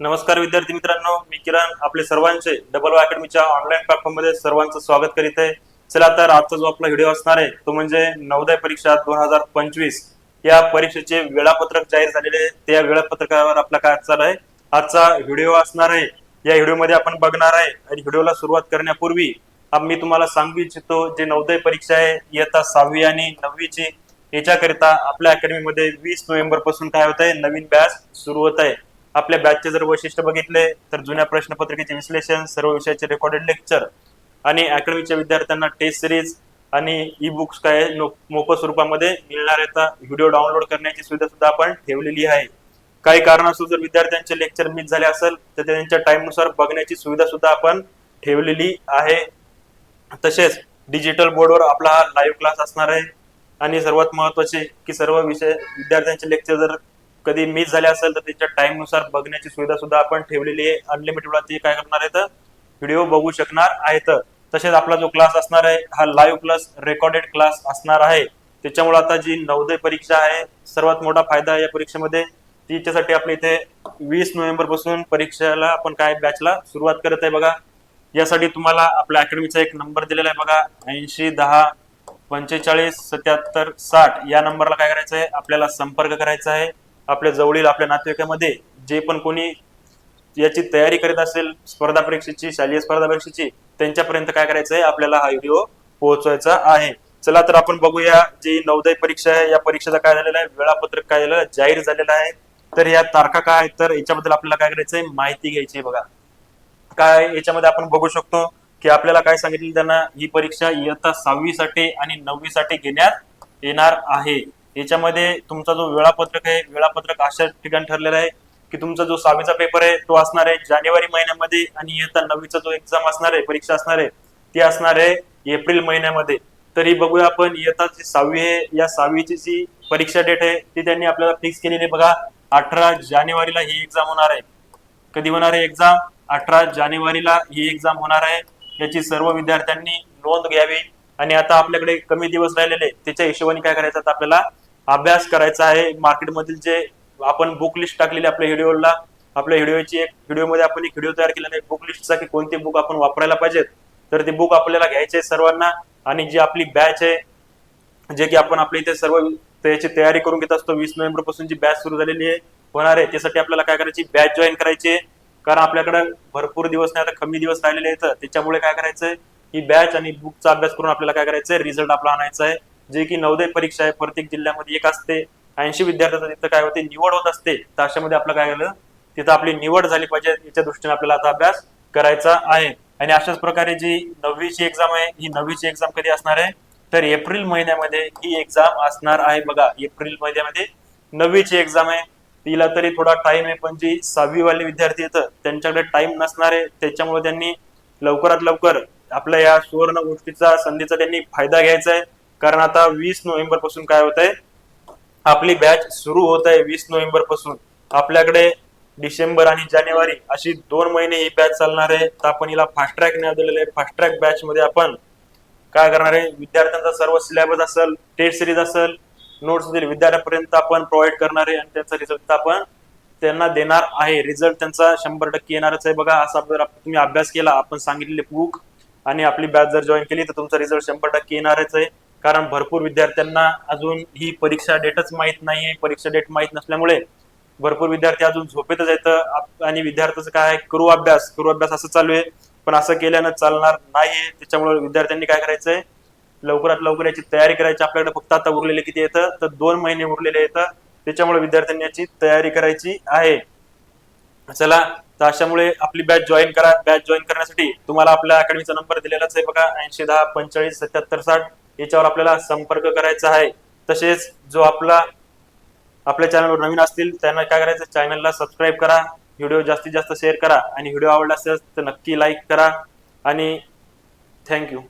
नमस्कार विद्यार्थी मित्रांनो मी किरण आपले सर्वांचे डबल अकॅडमीच्या ऑनलाईन प्लॅटफॉर्ममध्ये सर्वांचं स्वागत करीत आहे. चला तर आजचा जो आपला व्हिडिओ असणार आहे तो म्हणजे नवोदय परीक्षा दोन हजार पंचवीस. या परीक्षेचे वेळापत्रक जाहीर झालेले आहे. त्या वेळापत्रकावर आपला काय चालू आहे? आजचा व्हिडिओ असणार आहे. या व्हिडिओमध्ये आपण बघणार आहे आणि व्हिडिओला सुरुवात करण्यापूर्वी मी तुम्हाला सांगू इच्छितो जे नवोदय परीक्षा आहे इयत्ता सहावी आणि नववीची. याच्याकरिता आपल्या अकॅडमीमध्ये वीस नोव्हेंबरपासून काय होत आहे? नवीन बॅच सुरू होत आहे. आपल्या बॅचचे जर वैशिष्ट्य बघितले तर जुन्या प्रश्नपत्रिकेचे विश्लेषण सर्व विषयाचे रेकॉर्डेड लेक्चर आणि अकॅडमीच्या विद्यार्थ्यांना टेस्ट सिरीज आणि ई बुक्स काय मोफत स्वरूपामध्ये मिळणार आहे व्हिडिओ डाउनलोड करण्याची सुविधा सुद्धा आपण ठेवलेली आहे. काही कारणास्तव जर विद्यार्थ्यांचे लेक्चर मिस झाले असेल तर त्यांच्या टाइमनुसार बघण्याची सुविधा सुद्धा आपण ठेवलेली आहे. तसेच डिजिटल बोर्डवर आपला हा लाईव्ह क्लास असणार आहे. आणि सर्वात महत्त्वाचे की सर्व विषय विद्यार्थ्यांचे लेक्चर जर कधी मिस झाले असेल तर त्याच्या टाइमनुसार बघण्याची सुविधा सुद्धा आपण ठेवलेली आहे. अनलिमिटेड ते काय करणार आहेत व्हिडिओ बघू शकणार आहेत तसेच आपला जो क्लास असणार आहे हा लाईव्ह प्लस रेकॉर्डेड क्लास असणार आहे. त्याच्यामुळे आता जी नवोदय परीक्षा आहे सर्वात मोठा फायदा या परीक्षेमध्ये तिच्यासाठी आपल्या इथे वीस नोव्हेंबरपासून परीक्षेला आपण काय बॅचला सुरुवात करत आहे बघा. यासाठी तुम्हाला आपल्या अकॅडमीचा एक नंबर दिलेला आहे बघा. ऐंशी दहा पंचेचाळीस सत्याहत्तर साठ या नंबरला काय करायचं आहे आपल्याला संपर्क करायचा आहे. आपल्या जवळील आपल्या नातेवाईकामध्ये जे पण कोणी याची तयारी करीत असेल स्पर्धा परीक्षेची शालेय स्पर्धा परीक्षेची त्यांच्यापर्यंत काय करायचं आहे? आपल्याला हा व्हिडिओ पोहोचवायचा आहे. चला तर आपण बघूया जी नवोदय परीक्षा आहे या परीक्षेचा काय झालेला आहे वेळापत्रक काय झालं जाहीर झालेलं आहे. तर या तारखा काय आहेत? तर याच्याबद्दल आपल्याला काय करायचं आहे? माहिती घ्यायची आहे बघा. काय याच्यामध्ये आपण बघू शकतो की आपल्याला काय सांगितलं त्यांना ही परीक्षा इयत्ता सहावी साठी आणि नववी साठी घेण्यात येणार आहे. याच्यामध्ये तुमचा जो वेळापत्रक आहे वेळापत्रक अशा ठिकाणी ठरलेला आहे की तुमचा जो सहावीचा पेपर आहे तो असणार आहे जानेवारी महिन्यामध्ये आणि इयत्ता नववीचा जो एक्झाम असणार आहे परीक्षा असणार आहे ती असणार आहे एप्रिल महिन्यामध्ये. तरी बघूया आपण इयत्ता जी सहावी आहे या सहावीची जी परीक्षा डेट आहे ती त्यांनी आपल्याला फिक्स केलेली आहे बघा अठरा जानेवारीला ही एक्झाम होणार आहे. कधी होणार आहे एक्झाम अठरा जानेवारीला ही एक्झाम होणार आहे. याची सर्व विद्यार्थ्यांनी नोंद घ्यावी. आणि आता आपल्याकडे कमी दिवस राहिलेले त्याच्या हिशोबाने काय करायचं आपल्याला? अभ्यास करायचा आहे. मार्केटमधील जे आपण बुक लिस्ट टाकलेली आपल्या व्हिडिओला आपल्या व्हिडिओची एक व्हिडिओमध्ये आपण एक व्हिडिओ तयार केला बुक लिस्टचा की कोणते बुक आपण वापरायला पाहिजेत? तर ते बुक आपल्याला घ्यायचे सर्वांना आणि जी आपली बॅच आहे जे की आपण आपल्या इथे सर्व त्याची तयारी करून घेत असतो. वीस नोव्हेंबरपासून जी बॅच सुरू झालेली आहे होणार आहे. त्यासाठी आपल्याला काय करायची? बॅच जॉईन करायची आहे. कारण आपल्याकडे भरपूर दिवस नाही आता कमी दिवस राहिलेले आहेत. त्याच्यामुळे काय करायचंय? ही बॅच आणि बुकचा अभ्यास करून आपल्याला काय करायचंय? रिझल्ट आपला आणायचा आहे. जे की नवोदय परीक्षा आहे प्रत्येक जिल्ह्यामध्ये एक असते. ऐंशी विद्यार्थ्यांचा तिथं काय होते निवड होत असते. तर अशामध्ये आपलं काय झालं तिथं आपली निवड झाली पाहिजे याच्या दृष्टीने आपल्याला आता अभ्यास करायचा आहे. आणि अशाच प्रकारे जी नववीची एक्झाम आहे ही नववीची एक्झाम कधी असणार आहे? तर एप्रिल महिन्यामध्ये ही एक्झाम असणार आहे बघा. एप्रिल महिन्यामध्ये नववीची एक्झाम आहे. तिला तरी थोडा टाइम आहे पण जी सहावी वाले विद्यार्थी येतं त्यांच्याकडे टाइम नसणार आहे. त्याच्यामुळे त्यांनी लवकरात लवकर आपल्या या सुवर्ण गोष्टीचा संधीचा त्यांनी फायदा घ्यायचा आहे. कारण आता वीस नोव्हेंबरपासून काय होत आहे आपली बॅच सुरू होत आहे वीस नोव्हेंबरपासून. आपल्याकडे डिसेंबर आणि जानेवारी अशी दोन महिने ही बॅच चालणार आहे. तर आपण हिला फास्ट ट्रॅक नाव दिलेलं आहे. फास्ट ट्रॅक बॅच मध्ये आपण काय करणार आहे? विद्यार्थ्यांचा सर्व सिलेबस असेल टेस्ट सिरीज असेल नोट्स विद्यार्थ्यांपर्यंत आपण प्रोव्हाइड करणार आहे आणि त्यांचा रिझल्ट आपण त्यांना देणार आहे. रिझल्ट त्यांचा शंभर टक्के येणारच आहे. बघा असा जर तुम्ही अभ्यास केला आपण सांगितलेले बुक आणि आपली बॅच जर जॉईन केली तर तुमचा रिझल्ट शंभर टक्के येणारच आहे. कारण भरपूर विद्यार्थ्यांना अजून ही परीक्षा डेटच माहीत नाहीये. परीक्षा डेट माहीत नसल्यामुळे भरपूर विद्यार्थी अजून झोपेतच येतं आणि विद्यार्थ्याचं काय करू अभ्यास. करू अभ्यास असं चालू आहे. पण असं केल्यानं चालणार नाहीये. त्याच्यामुळे विद्यार्थ्यांनी काय करायचंय? लवकरात लवकर याची तयारी करायची. आपल्याकडे फक्त आता उरलेले किती येतं तर दोन महिने उरलेले येतं त्याच्यामुळे विद्यार्थ्यांनी याची तयारी करायची आहे. चला तर अशामुळे आपली बॅच जॉईन करा. बॅच जॉईन करण्यासाठी तुम्हाला आपल्या अकॅडमीचा नंबर दिलेलाच आहे बघा. ऐंशी दहा पंचेचाळीस सत्याहत्तर साठ. याच्यावर आपल्याला संपर्क करायचा आहे. तसेच जो आपला आपल्या चॅनलवर नवीन असतील त्यांना काय करायचं? चॅनलला सबस्क्राईब करा. व्हिडिओ जास्तीत जास्त शेअर करा. आणि व्हिडिओ आवडला असेल तर नक्की लाईक करा. आणि थँक्यू